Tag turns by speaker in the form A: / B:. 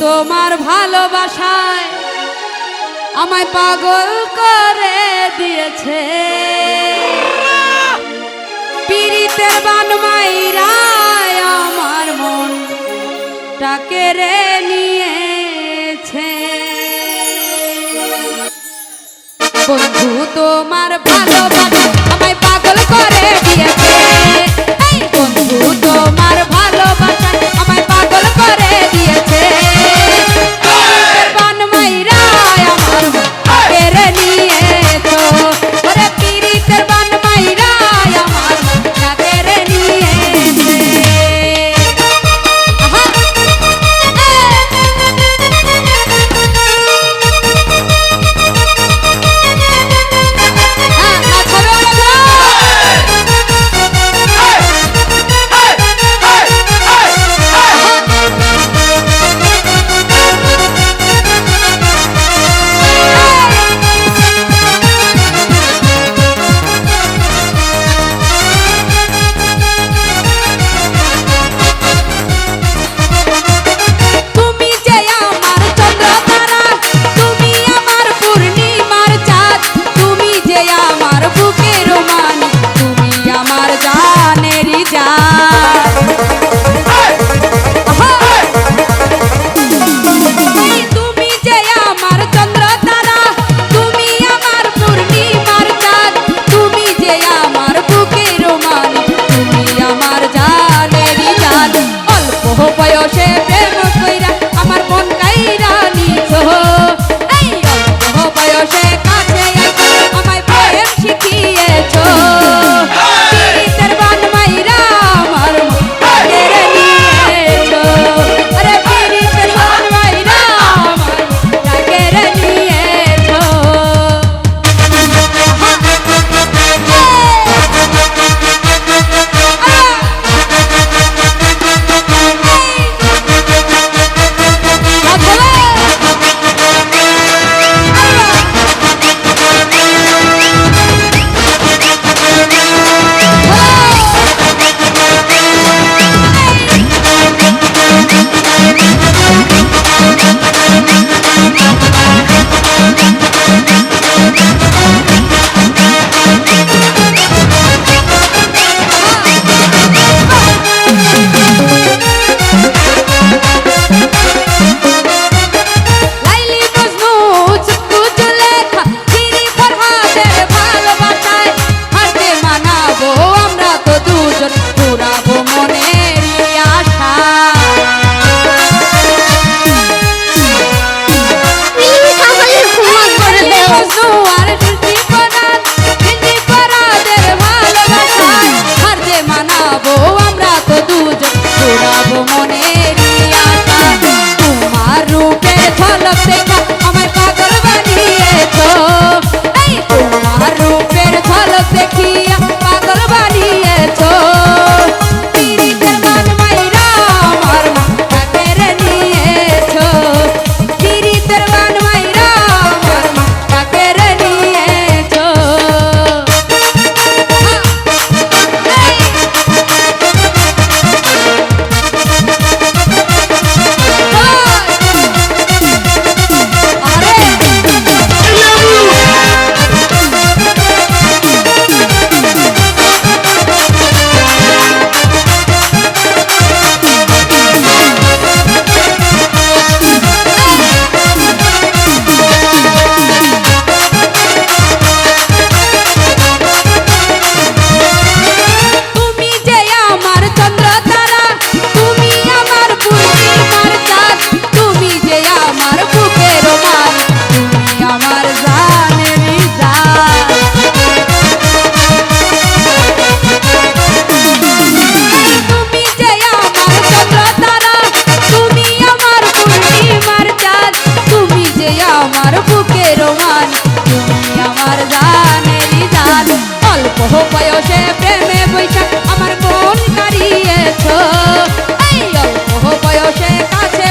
A: তোমার ভালোবাসায় আমায় পাগল করে দিয়েছে। পীড়িতের বানমাইরায় আমার বোন তাকে রে নিয়েছে। বন্ধু, তোমার ভালোবাসা আমার বুকের মান তুমি আমার জানেরই জান অল্প বয়সে প্রেমে বৈশাখ আমার মন হারিয়েছ এই অল্প বয়সে কাছে